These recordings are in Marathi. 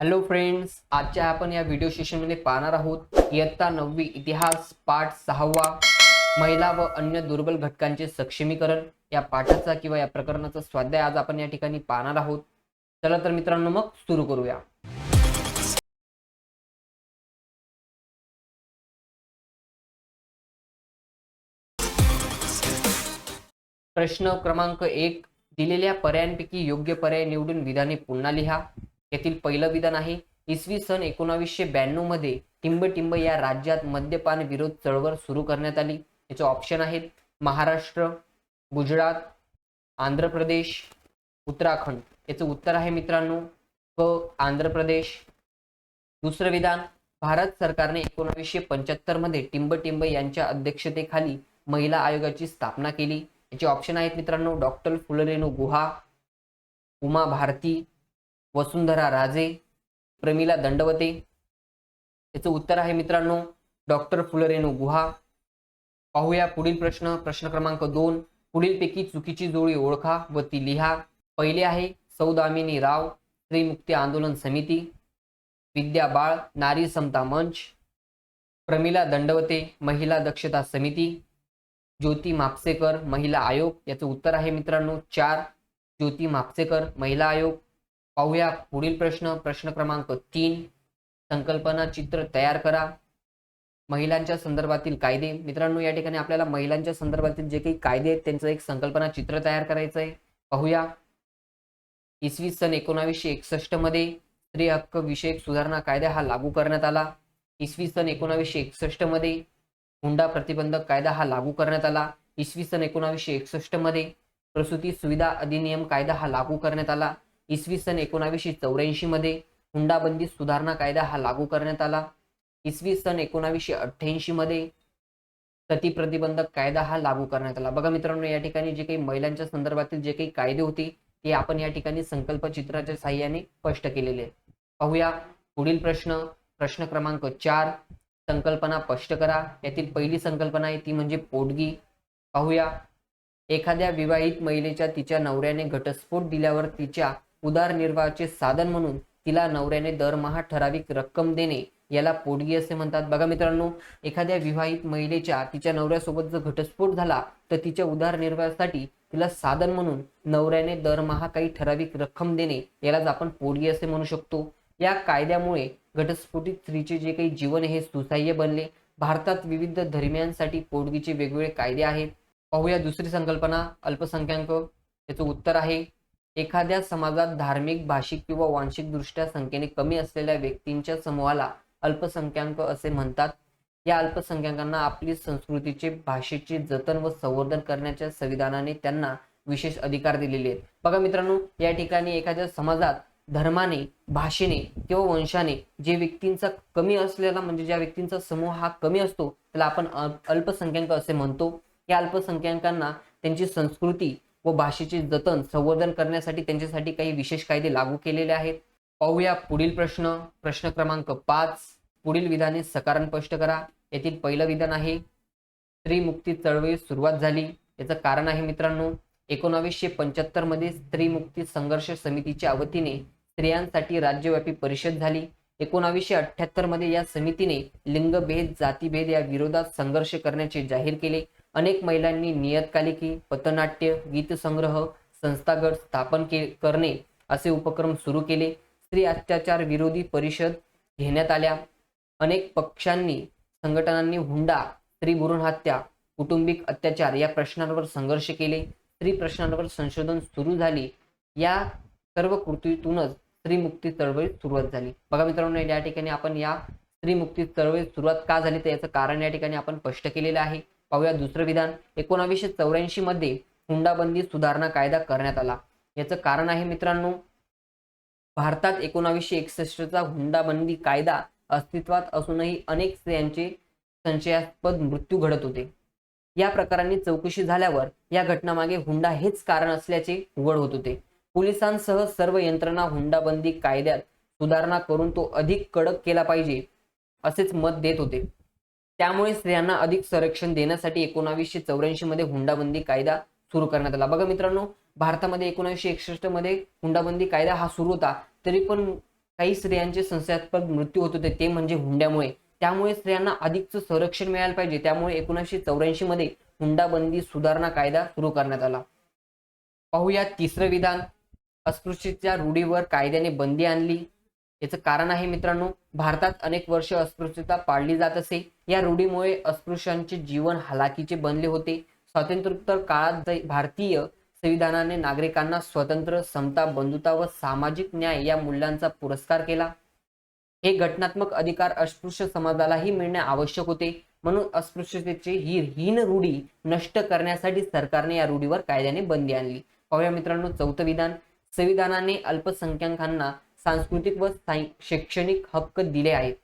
हॅलो फ्रेंड्स आजच्या आपण या व्हिडिओ सेशनमध्ये पाहणार आहोत इयत्ता नववी इतिहास पाठ सहावा महिला व अन्य दुर्बल घटकांचे सक्षमीकरण. या पाठाचा किंवा या प्रकरणाचा स्वाध्याय आज आपण या ठिकाणी पाहणार आहोत. चला तर मित्रांनो मग सुरू करूया. प्रश्न क्रमांक एक दिलेल्या पर्यायांपैकी योग्य पर्याय निवडून विधाने पुन्हा लिहा. यातील पहिलं विधान आहे. इसवी सन एकोणावीसशे ब्याण्णवमध्ये टिंबटिंब या राज्यात मद्यपान विरोध चळवळ सुरू करण्यात आली. याचे ऑप्शन आहेत महाराष्ट्र गुजरात आंध्र प्रदेश उत्तराखंड. याचं उत्तर आहे मित्रांनो क आंध्र प्रदेश. दुसरं विधान भारत सरकारने एकोणावीसशे पंच्याहत्तरमध्ये टिंबटिंब यांच्या अध्यक्षतेखाली महिला आयोगाची स्थापना केली. याचे ऑप्शन आहेत मित्रांनो डॉक्टर फुलरेणू गुहा उमा भारती वसुंधरा राजे प्रमिला दंडवते. याचं उत्तर आहे मित्रांनो डॉक्टर फुलरेणू गुहा. पाहूया पुढील प्रश्न प्रश्न क्रमांक दोन. पुढीलपैकी चुकीची जोडी ओळखा व ती लिहा. पहिले आहे सौदामिनी राव स्त्री मुक्ती आंदोलन समिती. विद्या बाळ नारी समता मंच. प्रमिला दंडवते महिला दक्षता समिती. ज्योती म्हापसेकर महिला आयोग. याचं उत्तर आहे मित्रांनो चार. ज्योती म्हापसेकर महिला आयोग. पाहूया. पुढील प्रश्न प्रश्न क्रमांक तीन. संकल्पना चित्र तयार करा. महिलांच्या संदर्भातील कायदे. मित्रांनो या ठिकाणी आपल्याला महिलांच्या संदर्भातील जे काही कायदे आहेत त्यांचं एक संकल्पना चित्र तयार करायचं आहे पाहूया. इसवी सन एकोणावीसशे एकसष्टमध्ये स्त्री हक्क विषयक सुधारणा कायदा हा लागू करण्यात आला. इसवी सन एकोणावीसशे एकसष्टमध्ये हुंडा प्रतिबंधक कायदा हा लागू करण्यात आला. इसवी सन एकोणावीसशे एकसष्टमध्ये प्रसूती सुविधा अधिनियम कायदा हा लागू करण्यात आला. इसवी सन एकोणावीसशे चौऱ्याऐंशी मध्ये हुंडाबंदी सुधारणा कायदा हा लागू करण्यात आला. इसवी सन एकोणावीसशे अठ्ठ्याऐंशी मध्ये सती प्रतिबंधक कायदा हा लागू करण्यात आला. बघा मित्रांनो या ठिकाणी जे काही महिलांच्या संदर्भातील जे काही कायदे होते ते आपण या ठिकाणी संकल्प चित्राच्या साह्याने स्पष्ट केलेले पाहूया. पुढील प्रश्न. प्रश्न क्रमांक चार. संकल्पना स्पष्ट करा. यातील पहिली संकल्पना आहे ती म्हणजे पोटगी. पाहूया. एखाद्या विवाहित महिलेच्या तिच्या नवऱ्याने घटस्फोट दिल्यावर तिच्या उदारनिर्वाहाचे साधन म्हणून तिला नवऱ्याने दरमहा ठराविक रक्कम देणे याला पोटगी असे म्हणतात. बघा मित्रांनो एखाद्या विवाहित महिलेच्या तिच्या नवऱ्यासोबत जर घटस्फोट झाला तर तिच्या उदारनिर्वाहासाठी तिला साधन म्हणून नवऱ्याने दरमहा काही ठराविक रक्कम देणे यालाच आपण पोटगी असे म्हणू शकतो. या कायद्यामुळे घटस्फोटित स्त्रीचे जे काही जीवन हे सुसाह्य बनले. भारतात विविध धर्मियांसाठी पोटगीचे वेगवेगळे कायदे आहेत. पाहूया दुसरी संकल्पना अल्पसंख्याक याचं उत्तर आहे. एखाद्या समाजात धार्मिक भाषिक किंवा वांशिक दृष्ट्या संख्येने कमी असलेल्या व्यक्तींच्या समूहाला अल्पसंख्याक असे म्हणतात. या अल्पसंख्याकांना आपली संस्कृतीचे भाषेचे जतन व संवर्धन करण्याच्या संविधानाने त्यांना विशेष अधिकार दिलेले आहेत. बघा मित्रांनो या ठिकाणी एखाद्या समाजात धर्माने भाषेने किंवा वंशाने जे व्यक्तींचा कमी असलेला म्हणजे ज्या व्यक्तींचा समूह हा कमी असतो त्याला आपण अल्पसंख्याक असे म्हणतो. या अल्पसंख्याकांना त्यांची संस्कृती व भाषेचे जतन संवर्धन करण्यासाठी त्यांच्यासाठी काही विशेष कायदे लागू केलेले आहेत. पाहूया पुढील प्रश्न. प्रश्न क्रमांक पाच. पुढील विधाने सकारण स्पष्ट करा. येथील पहिलं विधान आहे स्त्री मुक्ती चळवळीस सुरुवात झाली. याचं कारण आहे मित्रांनो एकोणावीसशे पंच्याहत्तरमध्ये स्त्री मुक्ती संघर्ष समितीच्या वतीने स्त्रियांसाठी राज्यव्यापी परिषद झाली. एकोणावीसशे अठ्ठ्याहत्तरमध्ये या समितीने लिंगभेद जातीभेद या विरोधात संघर्ष करण्याचे जाहीर केले. अनेक महिलांनी नियतकालिकी पथनाट्य गीतसंग्रह संस्थागत स्थापन के करणे असे उपक्रम सुरू केले. स्त्री अत्याचार विरोधी परिषद घेण्यात आल्या. अनेक पक्षांनी संघटनांनी हुंडा स्त्री भ्रूण हत्या कुटुंबिक अत्याचार या प्रश्नांवर संघर्ष केले. स्त्री प्रश्नांवर संशोधन सुरू झाली. या सर्व कृतीतूनच स्त्री मुक्ती चळवळीत सुरुवात झाली. बघा मित्रांनो या ठिकाणी आपण या स्त्री मुक्ती चळवळीत सुरुवात का झाली? तर याचं कारण या ठिकाणी आपण स्पष्ट केलेलं आहे. पाहूया दुसरं विधान. एकोणावीसशे चौऱ्याऐंशी मध्ये हुंडाबंदी सुधारणा कायदा करण्यात आला. याचं कारण आहे मित्रांनो भारतात एकोणावीसशे एकसष्टचा हुंडाबंदी कायदा अस्तित्वात असूनही अनेक स्त्रियांचे संशयास्पद मृत्यू घडत होते. या प्रकारांनी चौकशी झाल्यावर या घटनामागे हुंडा हेच कारण असल्याचे उघड होत होते. पोलिसांसह सर्व यंत्रणा हुंडाबंदी कायद्यात सुधारणा करून तो अधिक कडक केला पाहिजे असेच मत देत होते. त्यामुळे स्त्रियांना अधिक संरक्षण देण्यासाठी एकोणावीसशे चौऱ्याऐंशी मध्ये हुंडाबंदी कायदा सुरू करण्यात आला. बघा मित्रांनो भारतामध्ये एकोणीसशे एकसष्टमध्ये हुंडाबंदी कायदा हा सुरू होता तरी पण काही स्त्रियांचे संशयास्पद मृत्यू होत होते ते म्हणजे हुंड्यामुळे. त्यामुळे स्त्रियांना अधिकचं संरक्षण मिळायला पाहिजे त्यामुळे एकोणीसशे चौऱ्याऐंशी मध्ये हुंडाबंदी सुधारणा कायदा सुरू करण्यात आला. पाहूया तिसरं विधान. अस्पृश्यतेच्या रूढीवर कायद्याने बंदी आणली. याचं कारण आहे मित्रांनो भारतात अनेक वर्ष अस्पृश्यता पाळली जात असे. या रूढीमुळे अस्पृश्यांचे जीवन हलाखीचे बनले होते. स्वातंत्र्योत्तर काळात भारतीय संविधानाने नागरिकांना स्वतंत्र समता बंधुता व सामाजिक न्याय या मूल्यांचा पुरस्कार केला. हे घटनात्मक अधिकार अस्पृश्य समाजालाही मिळणे आवश्यक होते. म्हणून अस्पृश्यतेची ही हीन रूढी नष्ट करण्यासाठी सरकारने या रूढीवर कायद्याने बंदी आणली. पाहूया मित्रांनो चौथं विधान. संविधानाने अल्पसंख्याकांना सांस्कृतिक व शैक्षणिक हक्क दिले आहेत.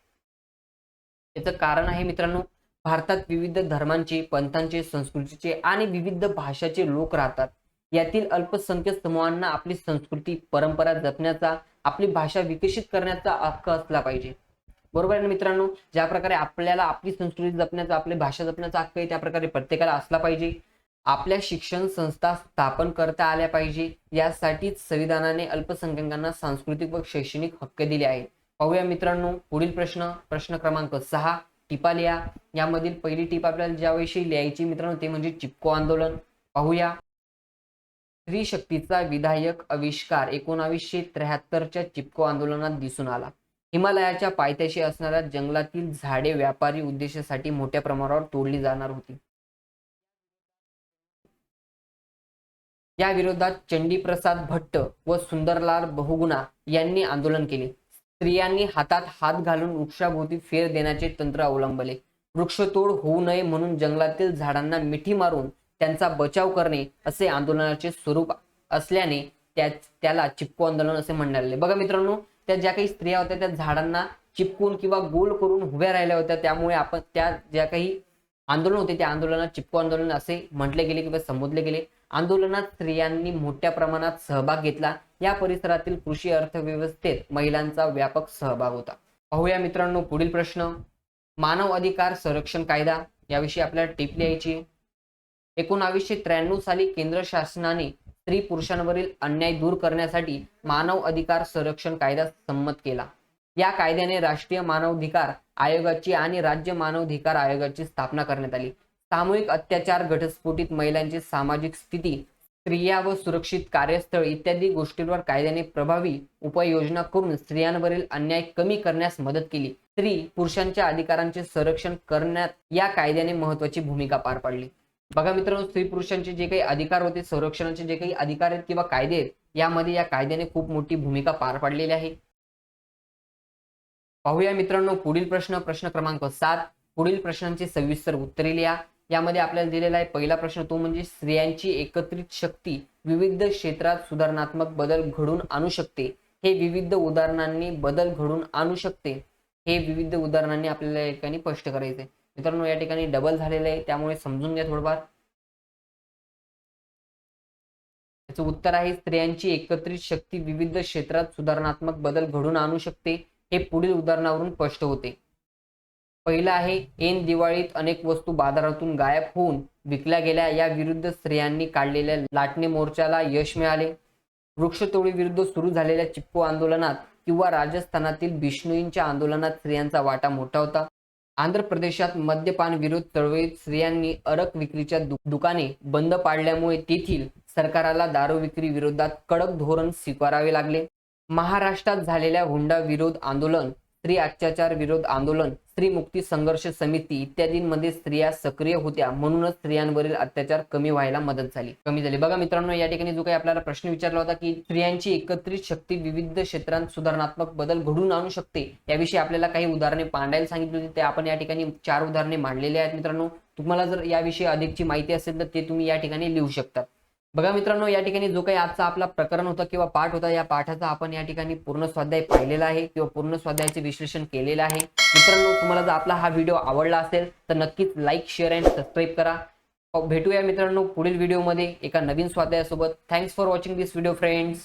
याचं कारण आहे मित्रांनो भारतात विविध धर्मांचे पंथांचे संस्कृतीचे आणि विविध भाषाचे लोक राहतात. यातील अल्पसंख्याक समूहांना आपली संस्कृती परंपरा जपण्याचा आपली भाषा विकसित करण्याचा हक्क असला पाहिजे. बरोबर आहे ना मित्रांनो? ज्या प्रकारे आपल्याला आपली संस्कृती जपण्याचा आपली भाषा जपण्याचा हक्क आहे त्या प्रकारे प्रत्येकाला असला पाहिजे. आपल्या शिक्षण संस्था स्थापन करता आल्या पाहिजे. यासाठीच संविधानाने अल्पसंख्याकांना सांस्कृतिक व शैक्षणिक हक्क दिले आहेत. पाहूया मित्रांनो पुढील प्रश्न प्रश्न क्रमांक सहा टिपा लिहा. यामधील पहिली टीप आपल्याला ज्याविषयी लिहायची मित्रांनो ते म्हणजे चिपको आंदोलन. पाहूया. स्त्री शक्तीचा विधायक आविष्कार एकोणावीसशे त्र्याहत्तरच्या चिपको आंदोलनात दिसून आला. हिमालयाच्या पायथ्याशी असणाऱ्या जंगलातील झाडे व्यापारी उद्देशासाठी मोठ्या प्रमाणावर तोडली जाणार होती. या विरोधात चंडीप्रसाद भट्ट व सुंदरलाल बहुगुणा यांनी आंदोलन केले. स्त्रियांनी हातात हात घालून वृक्षाभोवती फेर देण्याचे तंत्र अवलंबले. वृक्षतोड होऊ नये म्हणून जंगलातील झाडांना मिठी मारून त्यांचा बचाव करणे असे आंदोलनाचे स्वरूप असल्याने त्या त्याला चिपको आंदोलन असे म्हणण्यात आले. बघा मित्रांनो त्या ज्या काही स्त्रिया होत्या त्या झाडांना चिपकून किंवा गोल करून उभ्या राहिल्या होत्या त्यामुळे आपण त्या ज्या काही आंदोलन होते त्या आंदोलनात चिपको आंदोलन असे म्हटले गेले किंवा संबोधले गेले. आंदोलनात स्त्रियांनी मोठ्या प्रमाणात सहभाग घेतला. या परिसरातील कृषी अर्थव्यवस्थेत महिलांचा व्यापक सहभाग होता. पाहूया मित्रांनो पुढील प्रश्न. मानव अधिकार संरक्षण कायदा. याविषयी आपल्याला टिप लिहायची एकोणावीसशे त्र्याण्णव साली केंद्र शासनाने स्त्री पुरुषांवरील अन्याय दूर करण्यासाठी मानव अधिकार संरक्षण कायदा संमत केला. या कायद्याने राष्ट्रीय मानवाधिकार आयोगाची आणि राज्य मानवाधिकार आयोगाची स्थापना करण्यात आली. सामूहिक अत्याचार घटस्फोटित महिलांची सामाजिक स्थिती स्त्रिया व सुरक्षित कार्यस्थळ इत्यादी गोष्टींवर कायद्याने प्रभावी उपाययोजना करून स्त्रियांवरील अन्याय कमी करण्यास मदत केली. स्त्री पुरुषांच्या अधिकारांचे संरक्षण करण्यात या कायद्याने महत्वाची भूमिका पार पाडली. बघा मित्रांनो स्त्री पुरुषांचे जे काही अधिकार होते संरक्षणाचे जे काही अधिकार आहेत किंवा कायदे आहेत यामध्ये या कायद्याने खूप मोठी भूमिका पार पाडलेली आहे. पाहूया मित्रांनो पुढील प्रश्न प्रश्न क्रमांक सात. पुढील प्रश्नांची सविस्तर उत्तरे लिहा. यामध्ये आपल्याला दिलेला आहे पहिला प्रश्न तो म्हणजे स्त्रियांची एकत्रित शक्ती विविध क्षेत्रात सुधारणात्मक बदल घडून आणू शकते. हे विविध उदाहरणांनी बदल घडून आणू शकते. हे विविध उदाहरणांनी आपल्याला या ठिकाणी स्पष्ट करायचे मित्रांनो या ठिकाणी डबल झालेलं आहे. त्यामुळे समजून घ्या थोडंफार. याचं उत्तर आहे स्त्रियांची एकत्रित शक्ती विविध क्षेत्रात सुधारणात्मक बदल घडून आणू शकते. हे पुढील उदाहरणावरून स्पष्ट होते. पहिलं आहे ऐन दिवाळीत अनेक वस्तू बाजारातून गायब होऊन विकल्या गेल्या. या विरुद्ध स्त्रियांनी काढलेल्या लाटणे मोर्चाला यश मिळाले. वृक्षतोडीविरुद्ध सुरू झालेल्या चिप्पू आंदोलनात किंवा राजस्थानातील बिष्णोईंच्या आंदोलनात स्त्रियांचा वाटा मोठा होता. आंध्र प्रदेशात मद्यपान विरोध चळवळीत स्त्रियांनी अरक विक्रीच्या दु- दुकाने बंद पाडल्यामुळे तेथील सरकाराला दारू विक्री विरोधात कडक धोरण स्वीकारावे लागले. महाराष्ट्रात झालेल्या हुंडा विरोध आंदोलन स्त्री अत्याचार विरोध आंदोलन स्त्री मुक्ती संघर्ष समिती इत्यादींमध्ये स्त्रिया सक्रिय होत्या. म्हणूनच स्त्रियांवरील अत्याचार कमी व्हायला मदत झाली. कमी झाली. बघा मित्रांनो या ठिकाणी जो काही आपल्याला प्रश्न विचारला होता की स्त्रियांची एकत्रित शक्ती विविध क्षेत्रात सुधारणात्मक बदल घडून आणू शकते याविषयी आपल्याला काही उदाहरणे मांडायला सांगितली होती. ते आपण या ठिकाणी चार उदाहरणे मांडलेली आहेत मित्रांनो. तुम्हाला जर याविषयी अधिकची माहिती असेल तर ते तुम्ही या ठिकाणी लिहू शकतात बघा मित्रांनो या ठिकाणी जो काही आजचा आपला प्रकरण होता किंवा पाठ होता या पाठाचा आपण या ठिकाणी पूर्ण स्वाध्याय पाहिलेला आहे किंवा पूर्ण स्वाध्यायाचे विश्लेषण केलेलं आहे. मित्रांनो तुम्हाला जर आपला हा व्हिडिओ आवडला असेल तर नक्कीच लाईक शेअर अँड सबस्क्राईब करा. भेटूया मित्रांनो पुढील व्हिडिओमध्ये एका नवीन स्वाध्यायासोबत. Thanks for watching this video friends